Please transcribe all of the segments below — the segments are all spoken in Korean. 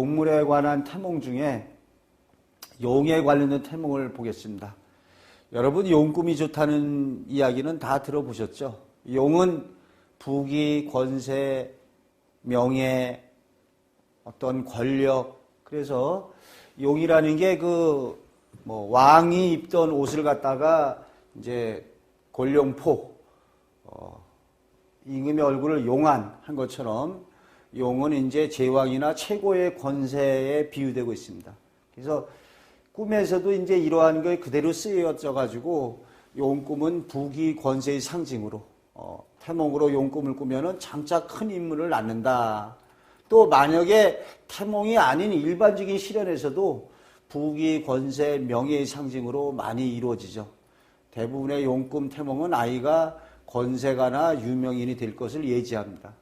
동물에 관한 태몽 중에 용에 관련된 태몽을 보겠습니다. 여러분 용 꿈이 좋다는 이야기는 다 들어보셨죠? 용은 부귀, 권세, 명예, 어떤 권력 그래서 용이라는 게 그 뭐 왕이 입던 옷을 갖다가 이제 골룡포 어, 임금의 얼굴을 용안 한 것처럼 용은 이제 제왕이나 최고의 권세에 비유되고 있습니다. 그래서 꿈에서도 이제 이러한 게 그대로 쓰여져 가지고 용 꿈은 부귀 권세의 상징으로 어, 태몽으로 용 꿈을 꾸면은 장차 큰 인물을 낳는다. 또 만약에 태몽이 아닌 일반적인 실현에서도 부귀 권세 명예의 상징으로 많이 이루어지죠. 대부분의 용꿈 태몽은 아이가 권세가나 유명인이 될 것을 예지합니다.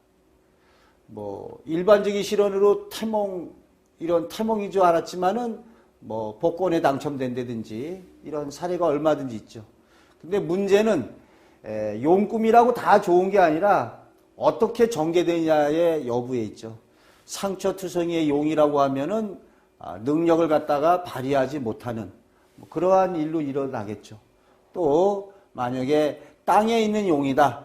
뭐 일반적인 실현으로 태몽 이런 태몽인 줄 알았지만은 뭐 복권에 당첨된다든지 이런 사례가 얼마든지 있죠. 근데 문제는 에, 용꿈이라고 다 좋은 게 아니라 어떻게 전개되냐의 여부에 있죠. 상처투성이의 용이라고 하면은 아, 능력을 갖다가 발휘하지 못하는 뭐 그러한 일로 일어나겠죠. 또 만약에 땅에 있는 용이다.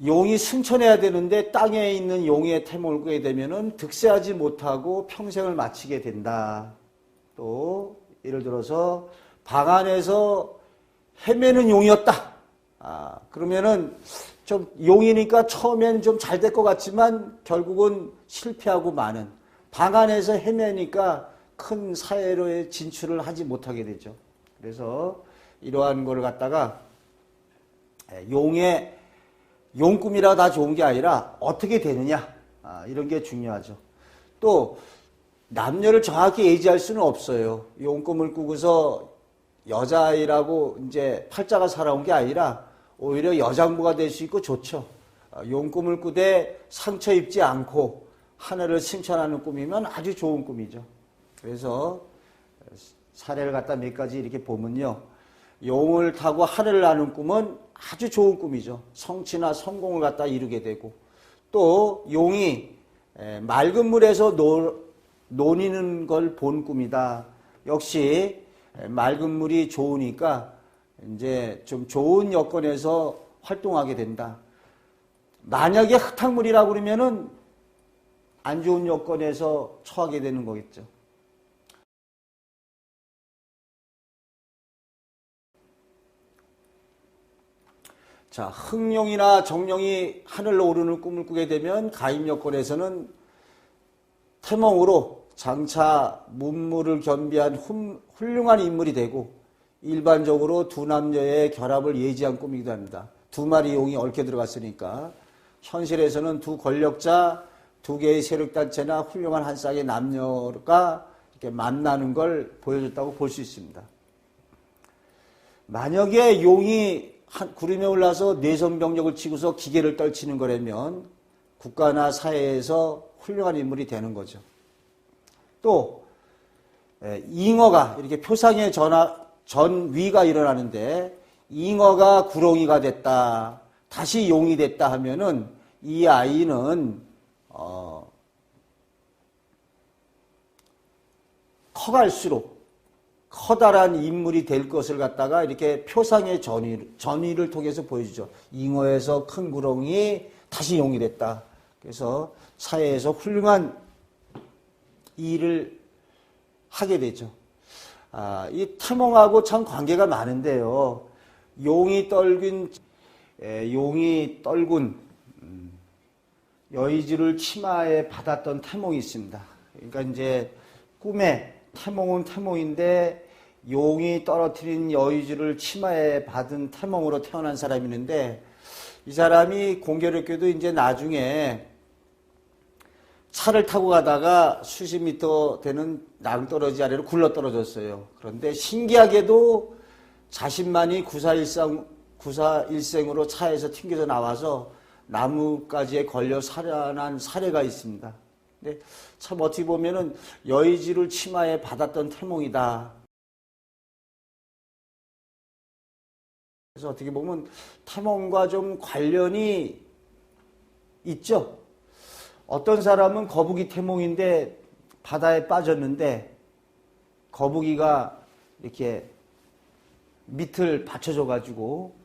음, 용이 승천해야 되는데 땅에 있는 용의 꾸게 되면은 득세하지 못하고 평생을 마치게 된다. 또 예를 들어서 방 안에서 헤매는 용이었다. 아, 그러면은 좀 용이니까 처음엔 좀 잘 될 것 같지만 결국은 실패하고 많은 방 안에서 헤매니까 큰 사회로의 진출을 하지 못하게 되죠. 그래서 이러한 걸 갖다가 용의 용꿈이라 다 좋은 게 아니라 어떻게 되느냐 아, 이런 게 중요하죠. 또 남녀를 정확히 예지할 수는 없어요. 용꿈을 꾸고서 여자아이라고 이제 팔자가 살아온 게 아니라 오히려 여장부가 될 수 있고 좋죠. 아, 용꿈을 꾸되 상처 입지 않고 하늘을 칭찬하는 꿈이면 아주 좋은 꿈이죠. 그래서 사례를 갖다 몇 가지 이렇게 보면요. 용을 타고 하늘을 나는 꿈은 아주 좋은 꿈이죠. 성취나 성공을 갖다 이루게 되고 또 용이 맑은 물에서 노, 노니는 걸 본 꿈이다. 역시 맑은 물이 좋으니까 이제 좀 좋은 여건에서 활동하게 된다. 만약에 흙탕물이라고 그러면은 안 좋은 여건에서 처하게 되는 거겠죠. 자, 흑룡이나 정룡이 하늘로 오르는 꿈을 꾸게 되면 가임 여건에서는 태몽으로 장차 문물을 겸비한 훌륭한 인물이 되고 일반적으로 두 남녀의 결합을 예지한 꿈이기도 합니다. 두 마리 용이 얽혀 들어갔으니까 현실에서는 두 권력자, 두 개의 세력단체나 훌륭한 한 쌍의 남녀가 이렇게 만나는 걸 보여줬다고 볼 수 있습니다. 만약에 용이 구름에 올라서 내선 병력을 치고서 기계를 떨치는 거라면 국가나 사회에서 훌륭한 인물이 되는 거죠. 또 잉어가 이렇게 표상의 전화, 전위가 일어나는데 잉어가 구렁이가 됐다. 다시 용이 됐다 하면은 이 아이는 어, 커갈수록 커다란 인물이 될 것을 갖다가 이렇게 표상의 전위, 전위를 통해서 보여주죠. 잉어에서 큰 구렁이 다시 용이 됐다. 그래서 사회에서 훌륭한 일을 하게 되죠. 아, 이 태몽하고 참 관계가 많은데요. 용이 떨군, 에, 용이 떨군, 음, 여의주를 치마에 받았던 태몽이 있습니다. 그러니까 이제 꿈에 태몽은 태몽인데 용이 떨어뜨린 여의주를 치마에 받은 태몽으로 태어난 사람이 있는데 이 사람이 공교롭게도 이제 나중에 차를 타고 가다가 수십 미터 되는 낭떠러지 아래로 굴러 떨어졌어요. 그런데 신기하게도 자신만이 구사일상, 구사일생으로 차에서 튕겨져 나와서 나무가지에 걸려 살아난 사례가 있습니다. 근데 참 어떻게 보면은 여의지를 치마에 받았던 태몽이다. 그래서 어떻게 보면 태몽과 좀 관련이 있죠. 어떤 사람은 거북이 태몽인데 바다에 빠졌는데 거북이가 이렇게 밑을 받쳐줘가지고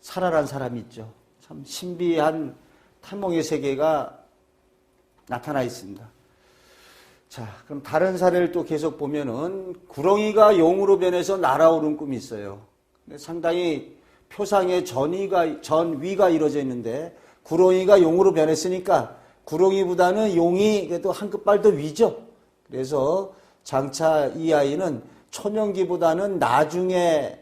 살아난 사람이 있죠. 참 신비한 태몽의 세계가 나타나 있습니다. 자, 그럼 다른 사례를 또 계속 보면은 구렁이가 용으로 변해서 날아오른 꿈이 있어요. 상당히 표상의 전위가 전위가 이루어져 있는데 구렁이가 용으로 변했으니까 구렁이보다는 용이 그래도 한 끗발 더 위죠. 그래서 장차 이 아이는 초년기보다는 나중에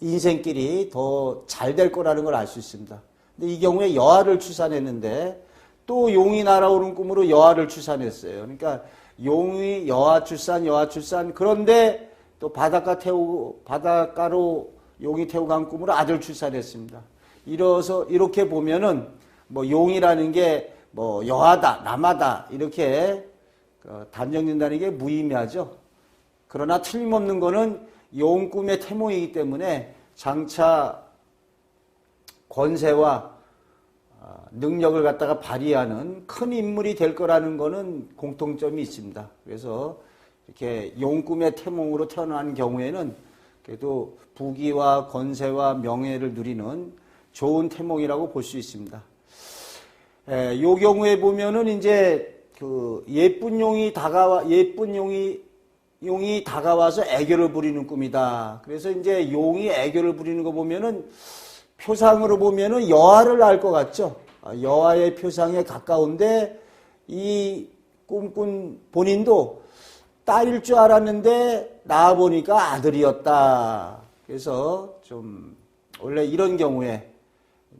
인생길이 더 잘 될 거라는 걸 알 수 있습니다. 근데 이 경우에 여아를 출산했는데 또 용이 날아오는 꿈으로 여아를 출산했어요. 그러니까 용이 여아 출산, 여아 출산. 그런데 또 바닷가 태우고 바닷가로 용이 태우고 간 꿈으로 아들 출산했습니다. 이래서 이렇게 보면은 뭐 용이라는 게 뭐 여하다, 남하다 이렇게 그 단정된다는 게 무의미하죠. 그러나 틀림없는 거는 용 꿈의 태몽이기 때문에 장차 권세와 아, 능력을 갖다가 발휘하는 큰 인물이 될 거라는 것은 공통점이 있습니다. 그래서 이렇게 용꿈의 태몽으로 태어난 경우에는 그래도 부귀와 권세와 명예를 누리는 좋은 태몽이라고 볼 수 있습니다. 에, 요 경우에 보면은 이제 그 예쁜 용이 다가와 예쁜 용이 용이 다가와서 애교를 부리는 꿈이다. 그래서 이제 용이 애교를 부리는 거 보면은 표상으로 보면은 여아를 알 것 같죠. 아, 여아의 표상에 가까운데 이 꿈꾼 본인도 딸일 줄 알았는데 나와 보니까 아들이었다. 그래서 좀 원래 이런 경우에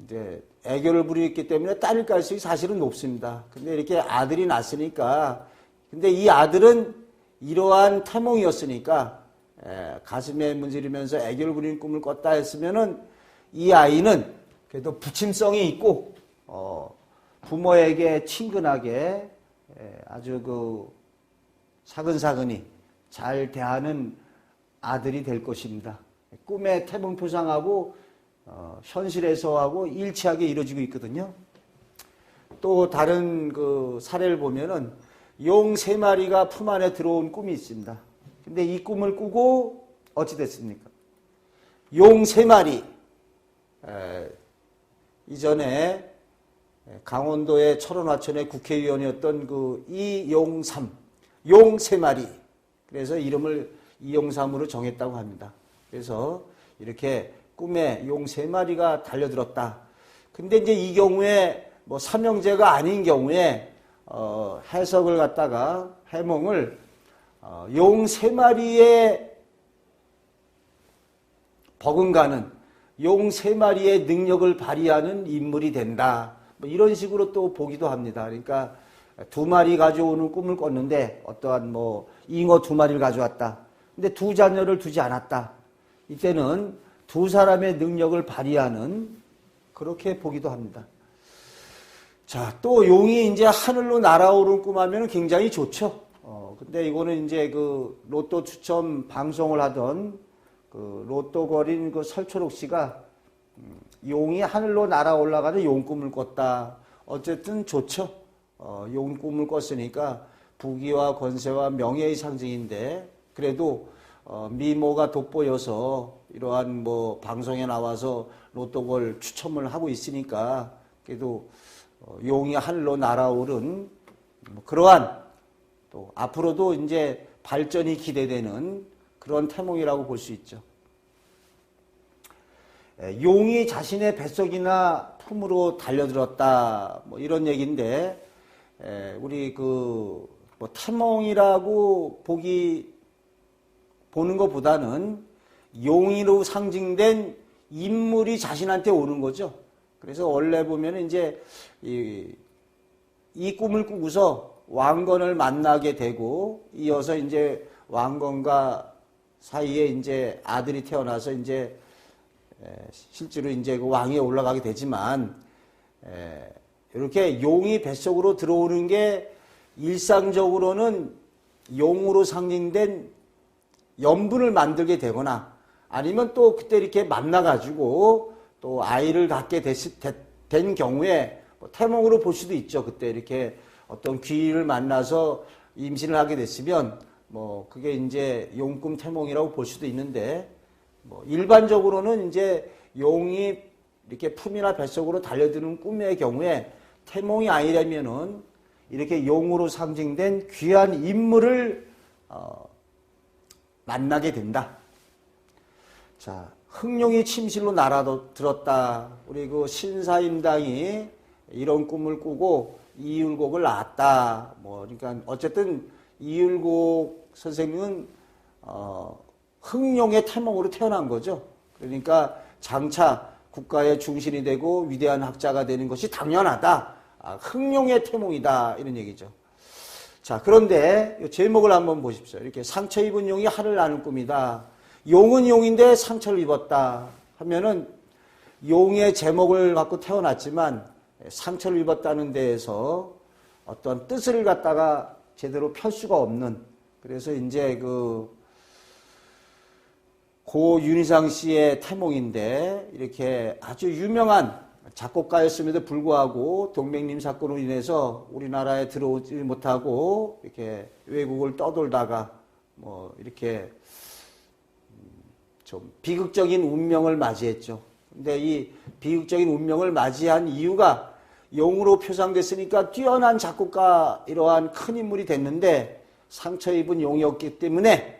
이제 애교를 부리기 때문에 딸일 가능성이 사실은 높습니다. 근데 이렇게 아들이 났으니까 근데 이 아들은 이러한 태몽이었으니까 에, 가슴에 문지르면서 애교를 부리는 꿈을 꿨다 했으면은 이 아이는 그래도 부침성이 있고 어, 부모에게 친근하게 에, 아주 그 사근사근히 잘 대하는 아들이 될 것입니다. 꿈의 태몽 표상하고 어, 현실에서하고 일치하게 이루어지고 있거든요. 또 다른 그 사례를 보면은 용 세 마리가 품 안에 들어온 꿈이 있습니다. 근데 이 꿈을 꾸고 어찌 됐습니까? 용 세 마리 에, 이전에 강원도의 철원화천의 국회의원이었던 그 이용삼 용 세 마리 그래서 이름을 이용삼으로 정했다고 합니다. 그래서 이렇게 꿈에 용 세 마리가 달려들었다. 근데 이제 이 경우에 뭐 삼형제가 아닌 경우에 어, 해석을 갖다가 해몽을 어, 용세 마리의 버금가는 용 세 마리의 능력을 발휘하는 인물이 된다. 뭐 이런 식으로 또 보기도 합니다. 그러니까 두 마리 가져오는 꿈을 꿨는데 어떠한 뭐 잉어 두 마리를 가져왔다. 근데 두 자녀를 두지 않았다. 이때는 두 사람의 능력을 발휘하는 그렇게 보기도 합니다. 자, 또 용이 이제 하늘로 날아오른 꿈하면 굉장히 좋죠. 어, 근데 이거는 이제 그 로또 추첨 방송을 하던 그 로또 거린 그 설초록 씨가 음, 용이 하늘로 날아 올라가는 용 꿈을 꿨다. 어쨌든 좋죠. 어, 용 꿈을 꿨으니까 부귀와 권세와 명예의 상징인데 그래도 어, 미모가 돋보여서 이러한 뭐 방송에 나와서 로또걸 추첨을 하고 있으니까 그래도 어, 용이 하늘로 날아오른 뭐 그러한 또 앞으로도 이제 발전이 기대되는 그런 태몽이라고 볼 수 있죠. 용이 자신의 뱃속이나 품으로 달려들었다 뭐 이런 얘기인데 우리 그뭐 태몽이라고 보기 보는 것보다는 용의로 상징된 인물이 자신한테 오는 거죠. 그래서 원래 보면 이제 이, 이 꿈을 꾸고서 왕건을 만나게 되고 이어서 이제 왕건과 사이에 이제 아들이 태어나서 이제 실제로 이제 그 왕위에 올라가게 되지만 이렇게 용이 뱃속으로 들어오는 게 일상적으로는 용으로 상징된 염분을 만들게 되거나 아니면 또 그때 이렇게 만나가지고 또 아이를 갖게 됐, 된 경우에 뭐 태몽으로 볼 수도 있죠. 그때 이렇게 어떤 귀를 만나서 임신을 하게 됐으면 뭐 그게 이제 용꿈 태몽이라고 볼 수도 있는데 뭐 일반적으로는 이제 용이 이렇게 품이나 뱃속으로 달려드는 꿈의 경우에 태몽이 아니라면은 이렇게 용으로 상징된 귀한 인물을 어, 만나게 된다. 자, 흥룡이 침실로 날아들었다. 우리 그 신사임당이 이런 꿈을 꾸고 이율곡을 낳았다. 뭐 그러니까 어쨌든 이율곡 선생님은 어, 흥룡의 태몽으로 태어난 거죠. 그러니까 장차 국가의 중심이 되고 위대한 학자가 되는 것이 당연하다. 아, 흥룡의 태몽이다. 이런 얘기죠. 자, 그런데 제목을 한번 보십시오. 이렇게 상처 입은 용이 하늘 나는 꿈이다. 용은 용인데 상처를 입었다. 하면은 용의 제목을 갖고 태어났지만 상처를 입었다는 데에서 어떤 뜻을 갖다가 제대로 펼 수가 없는 그래서 이제 그 고 윤희상 씨의 태몽인데 이렇게 아주 유명한 작곡가였음에도 불구하고 동맹님 사건으로 인해서 우리나라에 들어오지 못하고 이렇게 외국을 떠돌다가 뭐 이렇게 좀 비극적인 운명을 맞이했죠. 근데 이 비극적인 운명을 맞이한 이유가 용으로 표상됐으니까 뛰어난 작곡가 이러한 큰 인물이 됐는데 상처 입은 용이었기 때문에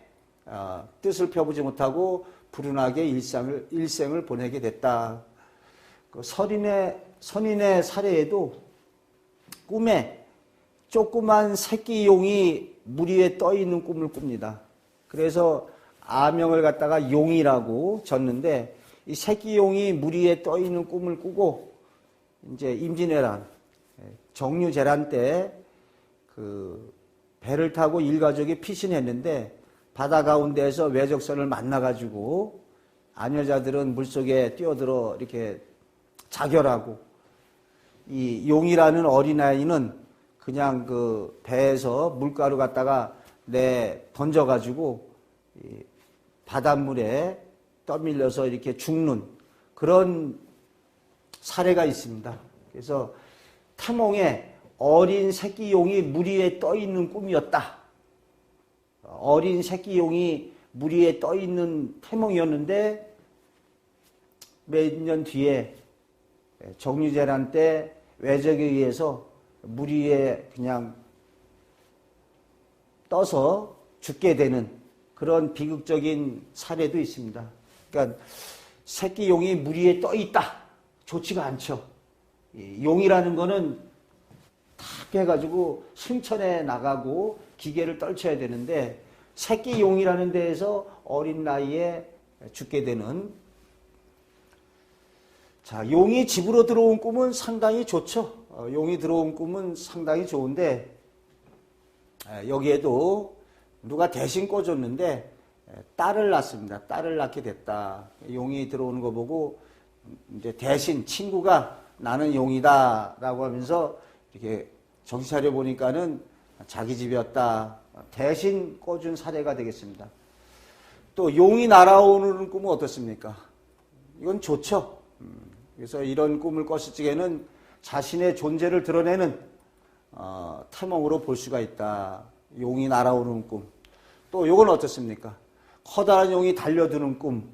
어, 뜻을 펴보지 못하고 불운하게 일상을 일생을 보내게 됐다. 그 선인의 선인의 사례에도 꿈에 조그만 새끼 용이 물 위에 떠 있는 꿈을 꿉니다. 그래서 아명을 갖다가 용이라고 졌는데 이 새끼 용이 물 위에 떠 있는 꿈을 꾸고 이제 임진왜란 정유재란 때 그 배를 타고 일가족이 피신했는데 바다 가운데에서 외적선을 만나가지고 아녀자들은 물속에 뛰어들어 이렇게 자결하고 이 용이라는 어린아이는 그냥 그 배에서 물가루 갖다가 내 던져가지고 바닷물에 떠밀려서 이렇게 죽는 그런 사례가 있습니다. 그래서 타몽에 어린 새끼 용이 물 위에 떠 있는 꿈이었다. 어린 새끼 용이 물 위에 떠 있는 태몽이었는데 몇 년 뒤에 정유재란 때 외적에 의해서 물 위에 그냥 떠서 죽게 되는 그런 비극적인 사례도 있습니다. 그러니까 새끼 용이 물 위에 떠 있다. 좋지가 않죠. 용이라는 거는 탁 해가지고 순천에 나가고 기계를 떨쳐야 되는데 새끼 용이라는 데에서 어린 나이에 죽게 되는 자 용이 집으로 들어온 꿈은 상당히 좋죠. 어, 용이 들어온 꿈은 상당히 좋은데 여기에도 누가 대신 꿔줬는데 딸을 낳습니다. 딸을 낳게 됐다. 용이 들어오는 거 보고 이제 대신 친구가 나는 용이다라고 하면서 이렇게 정신 차려 보니까는 자기 집이었다. 대신 꿔준 사례가 되겠습니다. 또 용이 날아오는 꿈은 어떻습니까? 이건 좋죠. 음, 그래서 이런 꿈을 꿨을 적에는 자신의 존재를 드러내는 어, 태몽으로 볼 수가 있다. 용이 날아오는 꿈. 또 이건 어떻습니까? 커다란 용이 달려드는 꿈,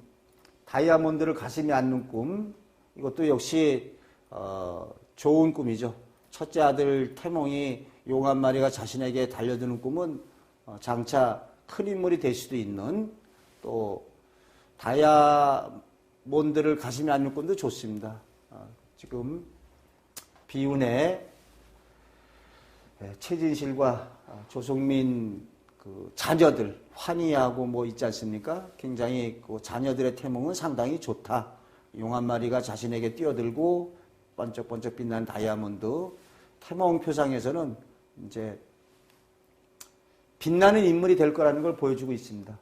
다이아몬드를 가슴에 안는 꿈. 이것도 역시 어, 좋은 꿈이죠. 첫째 아들 태몽이 용 한 마리가 자신에게 달려드는 꿈은 어, 장차 큰 인물이 될 수도 있는 또 다이아몬드를 가슴에 안는 꿈도 좋습니다. 어, 지금 비운의 예, 최진실과 어, 조성민 그 자녀들 환희하고 뭐 있지 않습니까? 굉장히 그 자녀들의 태몽은 상당히 좋다. 용 한 마리가 자신에게 뛰어들고 번쩍번쩍 빛나는 다이아몬드 태몽 표상에서는 이제 빛나는 인물이 될 거라는 걸 보여주고 있습니다.